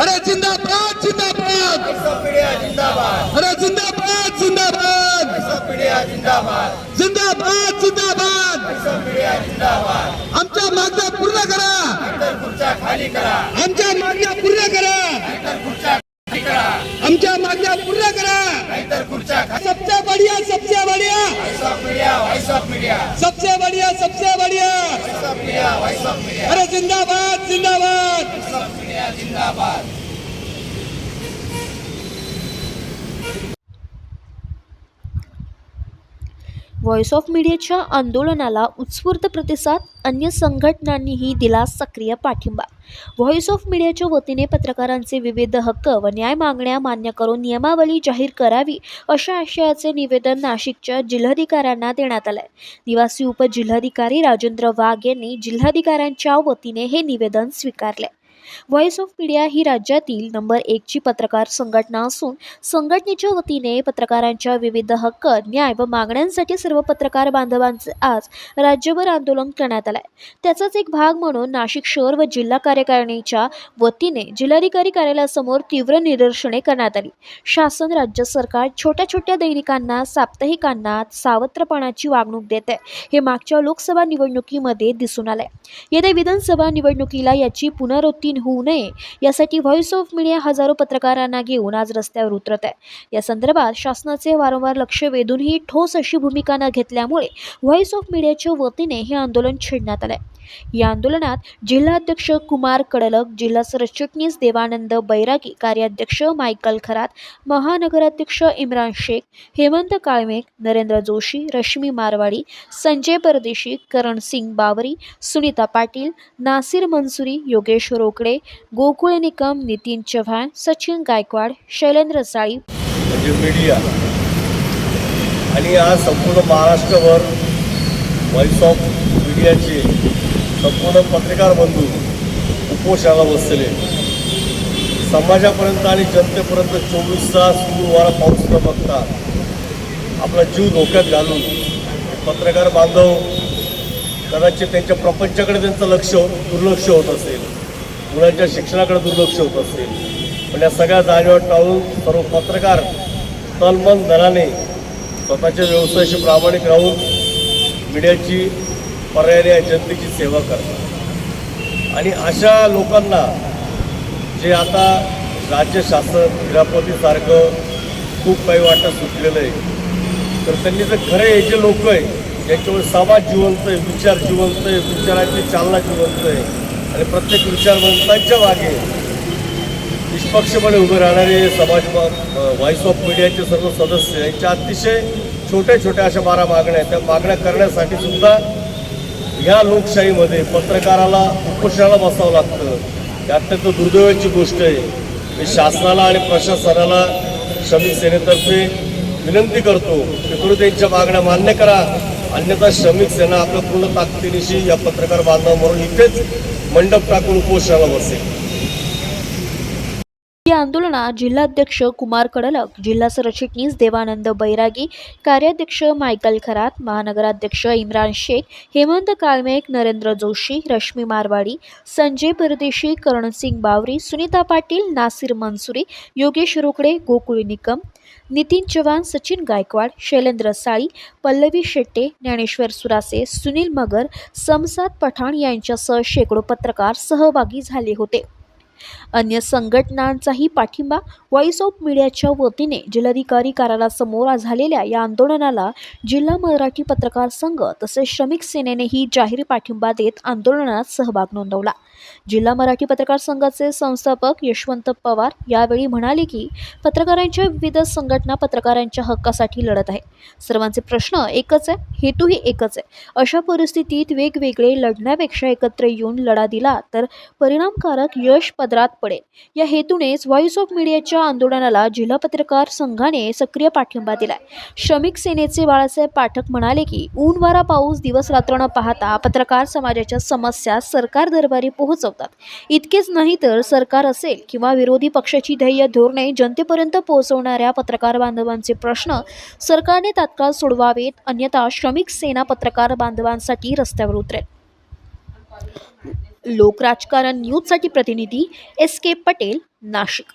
अरे जिंदाबाद जिंदाबाद. अरे जिंदाबाद जिंदाबाद. जिंदाबाद जिंदाबाद. आमच्या मागण्या पूर्ण करा. आमच्या मागण्या पूर्ण करा. आमच्या मागण्या पूर्ण करा. सबसे बढ़िया सबसे बढ़िया. सबसे बढ़िया सबसे बढ़िया. अरे जिंदाबाद जिंदाबाद. व्हॉइस ऑफ मीडियाच्या आंदोलनाला उत्स्फूर्त प्रतिसाद अन्य संघटनांनीही दिला सक्रिय पाठिंबा. व्हॉइस ऑफ मीडियाच्या वतीने पत्रकारांचे विविध हक्क व न्याय मागण्या मान्य करून नियमावली जाहीर करावी अशा आशयाचे निवेदन नाशिकच्या जिल्हाधिकाऱ्यांना देण्यात आलंय. निवासी उपजिल्हाधिकारी राजेंद्र वाघ यांनी जिल्हाधिकाऱ्यांच्या वतीने हे निवेदन स्वीकारले व्हॉइस ऑफ मीडिया ही राज्यातील नंबर एकची पत्रकार संघटना असून संघटनेच्या वतीने पत्रकारांच्या विविध हक्क न्याय व मागण्यांसाठी सर्व पत्रकार बांधवांचे आज राज्यभर आंदोलन करण्यात आलंय. त्याचाच एक भाग म्हणून नाशिक शहर व जिल्हा कार्यकारिणीच्या वतीने जिल्हाधिकारी कार्यालयासमोर तीव्र निदर्शने करण्यात आली. शासन राज्य सरकार छोट्या छोट्या दैनिकांना साप्ताहिकांना सावत्रपणाची वागणूक देत आहे हे मागच्या लोकसभा निवडणुकीमध्ये दिसून आलंय. येत्या विधानसभा निवडणुकीला याची पुनरावृत्ती होऊ नये. यासाठी व्हॉइस ऑफ मीडिया हजारो पत्रकारांना घेऊन आज रस्त्यावर उतरत आहे. या संदर्भात शासनाचे वारंवार लक्ष वेधूनही ठोस अशी भूमिका न घेतल्यामुळे व्हॉइस ऑफ मीडियाच्या वतीने हे आंदोलन छेडण्यात आलं आहे या आंदोलनात जिल्हाध्यक्ष कुमार कडलक जिल्हा सरचिटणीस देवानंद बैरागी कार्याध्यक्ष मायकल खरात महानगराध्यक्ष इम्रान शेख हेमंत काळमेघ नरेंद्र जोशी रश्मी मारवाडी संजय परदेशी करण सिंग बावरी सुनीता पाटील नासिर मनसुरी योगेश रोकडे गोकुळ निकम नितीन चव्हाण सचिन गायकवाड शैलेंद्र साळी. म्हणजे मीडिया आणि आज संपूर्ण महाराष्ट्रभर व्हॉइस ऑफ मीडियाचे संपूर्ण पत्रकार बंधू उपोषणाला बसलेले. समाजापर्यंत आणि जनतेपर्यंत चोवीस तास सुरू वारा पाऊस न बघता आपला जीव धोक्यात घालून पत्रकार बांधव कदाचित त्यांच्या प्रपंचाकडे त्यांचं लक्ष दुर्लक्ष होत असेल मुलांच्या शिक्षणाकडे दुर्लक्ष होत असेल. पण या सगळ्या जाणीवा टाळून सर्व पत्रकार तनमन धनाने स्वतःच्या व्यवसायाशी प्रामाणिक राहून मीडियाची पर्यायाने जनतेची सेवा करतात. आणि अशा लोकांना जे आता राज्य शासन क्रीडापतीसारखं खूप काही वाटत सुटलेलं आहे तर त्यांनी जर खरे हे जे लोक आहे ज्यांच्यावर समाज जिवंत आहे विचार जिवंत आहे विचाराची चालना जिवंत आहे आणि प्रत्येक विचारवंतांच्या मागे निष्पक्षपणे उभे राहणारे समाज व्हॉइस ऑफ मीडियाचे सर्व सदस्य यांच्या अतिशय छोट्या छोट्या अशा बारा मागण्या आहेत. त्या मागण्या करण्यासाठी सुद्धा या लोकशाहीमध्ये पत्रकाराला उपोषणाला बसावं लागतं. ही अत्यंत दुर्दैवाची गोष्ट आहे. मी शासनाला आणि प्रशासनाला श्रमिक सेनेतर्फे विनंती करतो की तुम्ही त्यांच्या मागण्या मान्य करा. अन्यथा श्रमिक सेना आपल्या पूर्ण ताकदीनिशी या पत्रकार बांधवांवरून इथेच मंडप टाकून उपोषणाला बसेल. या आंदोलनात जिल्हाध्यक्ष कुमार कडलक जिल्हा सरचिटणीस देवानंद बैरागी कार्याध्यक्ष मायकल खरात महानगराध्यक्ष इम्रान शेख हेमंत काळमेक नरेंद्र जोशी रश्मी मारवाडी संजय परदेशी करणसिंग बावरी सुनीता पाटील नासिर मनसुरी योगेश रोकडे गोकुळ निकम नितीन चव्हाण सचिन गायकवाड शैलेंद्र साळी पल्लवी शेट्टे ज्ञानेश्वर सुरासे सुनील मगर समसाद पठाण यांच्यासह शेकडो पत्रकार सहभागी झाले होते. अन्य संघटनांचाही पाठिंबा व्हॉइस ऑफ मीडियाच्या वतीने जिल्हाधिकारी कार्यालयासमोर झालेल्या या आंदोलनाला जिल्हा मराठी पत्रकार संघ तसेच श्रमिक सेनेनेही जाहीर पाठिंबा देत आंदोलनात सहभाग नोंदवला. जिल्हा मराठी पत्रकार संघाचे संस्थापक यशवंत पवार यावेळी म्हणाले की पत्रकारांच्या विविध संघटना पत्रकारांच्या हक्कासाठी लढत आहे सर्वांचे प्रश्न एकच आहे हेतूही एकच आहे. अशा परिस्थितीत वेगवेगळे लढण्यापेक्षा एकत्र येऊन लढा दिला तर परिणामकारक यश पदरात पडेल. या हेतूनेच व्हॉइस ऑफ मीडियाच्या आंदोलनाला जिल्हा पत्रकार संघाने सक्रिय पाठिंबा दिलाय. श्रमिक सेनेचे बाळासाहेब पाठक म्हणाले की ऊन वारा पाऊस दिवस रात्र न पाहता पत्रकार समाजाच्या समस्या सरकार दरबारी पोहोचवतात. इतकेच नाही तर सरकार असेल किंवा विरोधी पक्षाची ध्येय धोरणे जनतेपर्यंत पोहोचवणाऱ्या पत्रकार बांधवांचे प्रश्न सरकारने तात्काळ सोडवावेत अन्यथा श्रमिक सेना पत्रकार बांधवांसाठी रस्त्यावर उतरेल. लोकराजकारण न्यूजसाठी प्रतिनिधी एस के पटेल नाशिक.